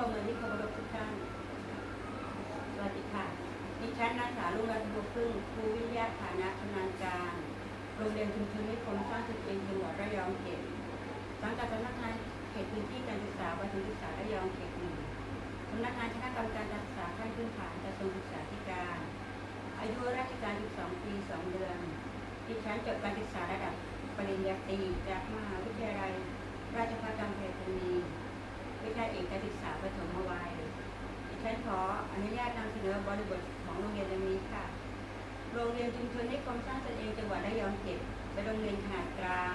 ประเมินที่เคารพทุกท่าน สวัสดีค่ะ ดิฉันนางสาวลุงรัตน์บัวพึ่งครูวิทยาฐานะชำนาญการ โรงเรียนชุมชนนิคมสร้างตนเองจังหวัดระยองเขตสังกัดสำนักงานเขตพื้นที่การศึกษาประถมศึกษาระยองเขตหนึ่งสำนักงานคณะกรรมการการศึกษาขั้นพื้นฐานกระทรวงศึกษาธิการ อายุราชการ 12 ปี 2 เดือน ดิฉันจบการศึกษาระดับปริญญาตรีจากมหาวิทยาลัย ราชภัฏกำแพงเพชรวิชาเอกการศึกษาประถมวัย ดิ ฉันขออนุญาตนำเสนอบริบทของโรงเรียนดังนี้ค่ะ โรงเรียนชุมชนนิคมสร้างตนเองจังหวัดระยองเก็บเป็นโรงเรียนขนาดกลาง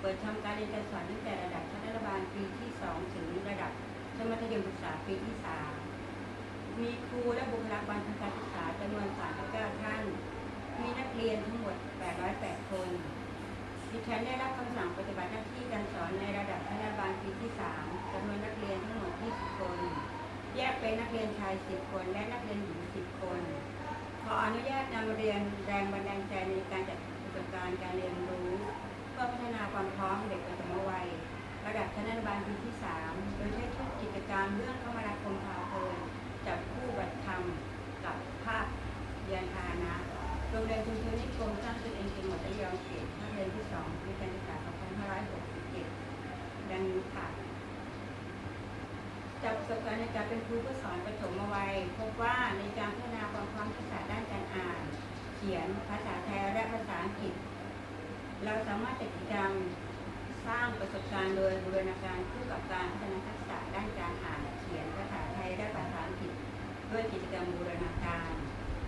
เปิดทำการเรียนการสอนตั้งแต่ระดับชั้นอนุบาลปีที่ 2 ถึงระดับชั้นมัธยมศึกษาปีที่ 3 มีครูและบุคลากรทางการศึกษาจำนวน39ท่าน มีนักเรียนทั้งหมด 808 คนดิฉันได้รับคำสั่งปฏิบัติหน้าที่การสอนในระดับชั้นอนุบาลปีที่ 3จำนวนนักเรียนทั้งหมด 20 คน แยก เป็นนักเรียนชาย10คน และนักเรียนหญิง10คน ขออนุญาตนำเรียนแรงบันดาลใจในการจัดกิจการการเรียนรู้ เพื่อพัฒนาความพร้อมเด็กประถมวัย ระดับชั้นอนุบาลปีที่ 3 โดยใช้ทุกกิจกรรมเรื่องคมนาคมพาเพลินจับคู่บัตรธรรมกับภาพยานพานะโรงเรียนชุมชนนิคมสร้างตนเองจังหวัดระยองเขตนักเรียนที่2ปีการศึกษา2567ดังนี้ค่ะ จากประสบการณ์ในการเป็นครูผู้สอนประถมวัยพบว่าในการพัฒนาความพร้อมทักษะด้านการอ่าน เขียนภาษาไทยและภาษาอังกฤษ เราสามารถจัดกิจกรรมสร้างประสบการณ์โดยบูรณาการคู่กับการพัฒนาทักษะด้านการอ่านเขียนภาษาไทยและภาษาอังกฤษด้วยกิจกรรมบูรณาการ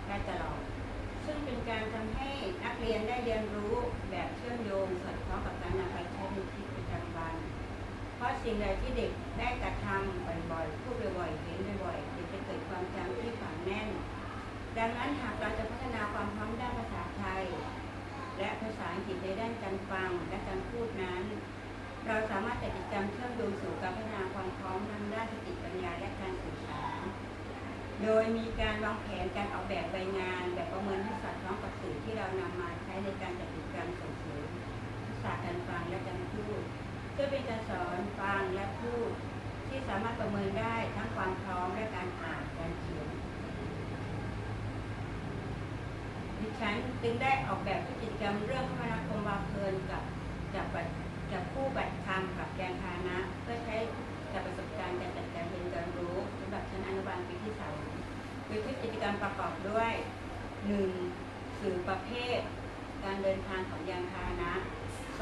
ได้ตลอดซึ่งเป็นการทำให้นักเรียนได้เรียนรู้แบบเชื่อมโยงสอดคล้องกับการนำไปใช้ในชีวิตประจำวัน เพราะสิ่งใดที่เด็กได้กระทำบ่อยๆ พูดบ่อยๆ เห็นบ่อยๆเด็กจะเกิดความจำที่ฝังแน่น ดังนั้นหากเราจะพัฒนาความพร้อมด้านภาษาไทย และภาษาอังกฤษในด้านการฟังและการพูดนั้น เราสามารถจัดกิจกรรมเชื่อมโยงสู่การพัฒนาความพร้อมทางด้านสติปัญญาและการสื่อสารโดยมีการวางแผนการออกแบบใบงาน แบบประเมินให้สอดคล้องกับสื่อที่เรานำมาใช้ในการจัดกิจกรรมส่งเสริมทักษะการฟังและการพูดเพื่อเป็นการสอนฟังและพูด ที่สามารถประเมินได้ทั้งความพร้อมและการอ่านการเขียน ดิฉันจึงได้ออกแบบกิจกรรมเรื่องคมนาคมวาเพลินกับจับบัตรจับคู่บัตรคำกับแกนพานะ เพื่อใช้กับประสบการณ์การจัดการเรียนการรู้สำหรับชั้นอนุบาลปีที่สามโดยที่กิจกรรมประกอบด้วยหนึ่งสื่อประเภท การเดินทางของยานพาหนะ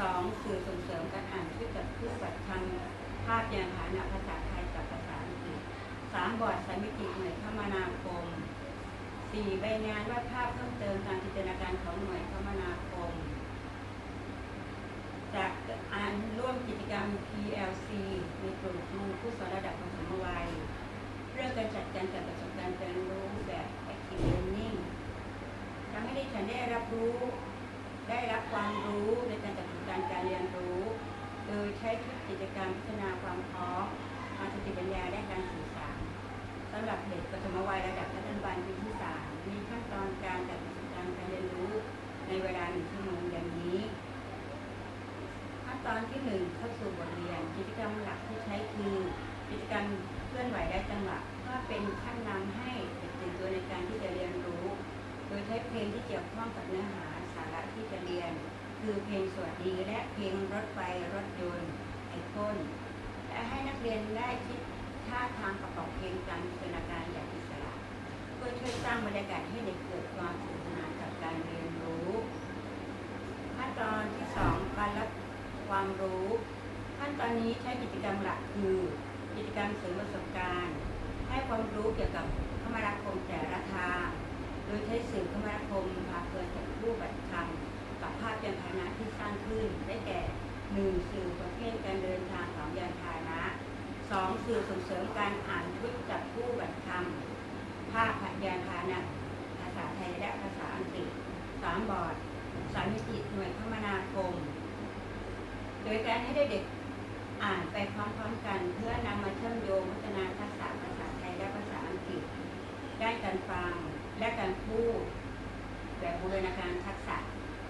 สองสื่อส่งเสริมการอ่านช่วยกับผู้บัตรคำภาพยานพาหนะภาษาไทยกับภาษาอังกฤษสามบอร์ดสายมิติหน่วยคมนาคม สี่ใบงานวาดภาพเพิ่มเติมการจินตนาการของหน่วยคมนาคมจากอ่านร่วมกิจกรรม PLC ในกลุ่มครูผู้สอนระดับประถมวัยเรื่องการจัดการกับประสบการณ์การรู้แบบ Active Learning ทำให้ดิฉันได้รับรู้ ได้รับความรู้ในการจัดการการเรียนรู้ โดยใช้ทุกกิจกรรมพัฒนาความพร้อมทางสติปัญญาและการสื่อสารสำหรับเด็กปฐมวัยระดับมั ธยมปีที่สามมีขั้นตอนการจัดกิจกรรมการเรียนรู้ในเวลาหนึ่งชั่วโมงอย่างนี้ ขั้นตอนที่หนึ่งเข้าสู่บทเรียน กิจกรรมหลักที่ใช้คือกิจกรรมเคลื่อนไหวและจังหวะเพื่อเป็นขั้นนำให้เด็กตื่นตัวในการที่จะเรียนรู้ โดยใช้เพลงที่เกี่ยวข้องกับเนื้อหาสาระที่จะเรียน คือเพลงสวัสดีและเพลงรถไฟรถยนต์ไอพ่นและให้นักเรียนได้คิดท่าทางประกอบเพลงตามจินตนาการอย่างอิสระ เพื่อช่วยสร้างบรรยากาศให้เด็กเกิดความสนุกสนานกับการเรียนรู้ขั้นตอนที่สองการรับความรู้ ขั้นตอนนี้ใช้กิจกรรมหลักคือ กิจกรรมเสริมประสบการณ์ ให้ความรู้เกี่ยวกับคมนาคมแต่ละทางโดยใช้สื่อคมนาคมพาเพลินจากรูปบัตรคำกับภาพยานพาหนะที่สร้างขึ้น ได้แก่หนึ่งสื่อประเภทการเดินทางของยานพาหนะสองสื่อส่งเสริมการอ่านชุดจับคู่บัตรคำ ภาพยานพาหนะภาษาไทยและภาษาอังกฤษสามบอร์ดสามมิติหน่วยคมนาคม โดยการให้เด็กอ่านไปพร้อมๆกัน เพื่อนำมาเชื่อมโยงพัฒนาทักษะภาษาไทยและภาษาอังกฤษ ได้การฟังและการพูดแบบบูรณาการทักษะ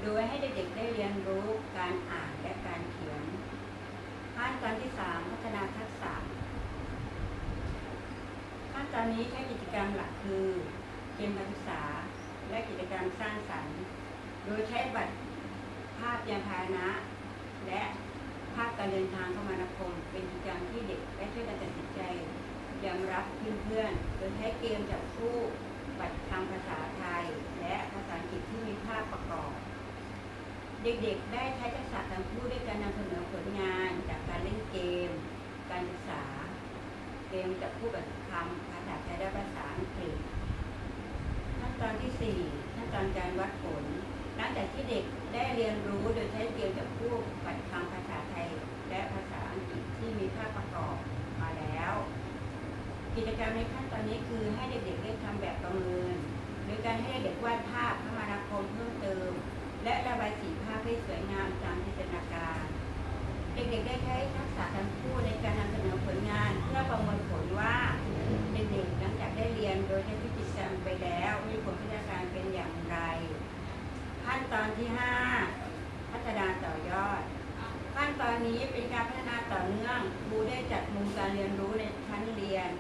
โดยให้เด็กๆได้เรียนรู้การอ่านและการเขียนขั้นตอนที่สามพัฒนาทักษะ อนนี้ใช้กิจกรรมหลักคือเกมการศึกษาและกิจกรรมสร้างสรรค์ โดยใช้บัตรภาพยานพาหนะ และภาพการเดินทางเข้ามานาคม เป็นกิจกรรมที่เด็กได้ช่วยกันตัดสินใจยอมรับเพื่อนๆโดยใช้เกมจับคู่บัตรคำภาษาไทย และภาษาอังกฤษที่มีภาพประกอบ เด็กๆ ได้ใช้ทักษะการพูดด้วยการนำเสนอผลงาน จากการเล่นเกม การศึกษา เกมจับคู่กับคำภาษาไทยและภาษาอังกฤษขั้นตอนที่4ขั้นตอนการวัดผล หลังจากที่เด็กได้เรียนรู้โดยใช้เกมจับคู่ปัดคำภาษาไทยและภาษาอังกฤษที่มีภาพประกอบมาแล้ว กิจกรรมในขั้นตอนนี้คือให้เด็กๆได้ทำแบบประเมินโดยการให้เด็กวาดภาพคมนาคมเพิ่มเติม และระบายสีภาพให้สวยงามตามจินตนาการ เด็กๆได้ใช้ทักษะการพูดในการนำเสนอผลงานเพื่อประเมินผลว่าเด็กๆหลังจากได้เรียนโดยใช้พฤติกรรมไปแล้วมีผลพัฒนาการเป็นอย่างไร ขั้นตอนที่ 5 พัฒนาต่อยอด ขั้นตอนนี้เป็นการพัฒนาต่อเนื่องครูได้จัดมุมการเรียนรู้ ในชั้นเรียน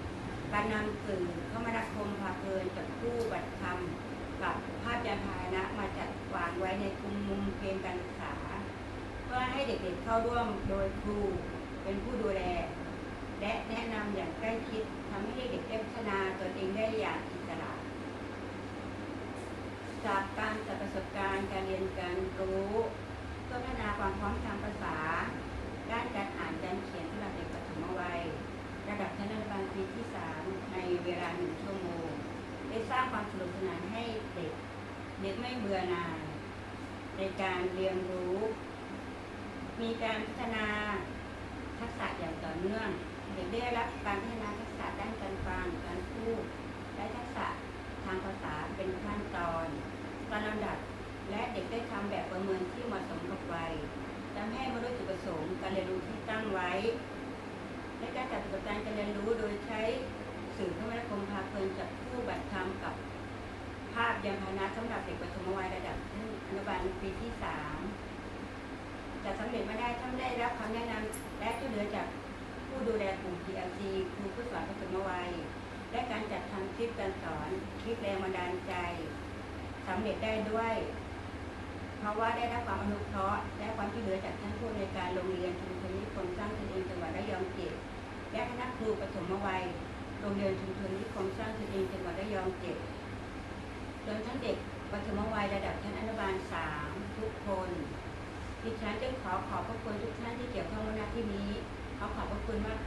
การนำสื่อคมนาคมพาเพลินจับคู่บัตรคำกับภาพยานพาหนะมาจัดวางไว้ในคุมมุมเกมการศึกษา เพื่อให้เด็กๆเข้าร่วมโดยครูเป็นผู้ดูแล และแนะนำอย่างใกล้ชิดทำให้เด็กๆได้พัฒนาตนเองได้อย่างอิสระจากการจัดประสบการณ์การเรียนการรู้เพื่อพัฒนาความพร้อมทางภาษา ด้านการอ่านการเขียนสำหรับเด็กปฐมวัย ปีที่ 3 ในเวลาหนึ่งชั่วโมง ได้สร้างความสนุกสนานให้เด็ก เด็กไม่เบื่อหน่าย ในการเรียนรู้ มีการพัฒนาทักษะอย่างต่อเนื่อง เด็กได้รับการพัฒนาทักษะด้านการฟังการพูดและทักษะทางภาษาเป็นขั้นตอนตามลำดับและเด็กได้ทำแบบประเมินที่เหมาะสมกับวัยทำให้บรรลุจุดประสงค์การเรียนรู้ที่ตั้งไว้ และการจัดประสบการณ์การเรียนรู้โดยใช้สื่อคมนาคมพาเพลินจับคู่บัตรคำกับภาพ ยานพาหนะสำหรับเด็กปฐมวัยระดับอนุบาลปีที่สามจะสำเร็จไม่ได้ถ้าไม่ได้รับคำแนะนำและช่วยเหลือจากผู้ดูแลกลุ่ม PLC ครูผู้สอนปฐมวัย และการจัดทำคลิปการสอนคลิปแรงบันดาลใจสำเร็จได้ด้วย เพราะว่าได้รับความอนุเคราะห์และความช่วยเหลือจากท่านผู้ในการโรงเรียนชุมชนนิคมสร้างตนเองจังหวัดระยองเจ็ดและคณะครูปฐมวัยโรงเรียนชุมชนนิคมสร้างตนเองจังหวัดระยองเจ็ด รวมทั้งเด็กปฐมวัยระดับชั้นอนุบาลสามทุกคนดิฉันจึงขอขอบพระคุณทุกท่านที่เกี่ยวข้องในหน้ที่นี้ ขอขอบพระคุณมาก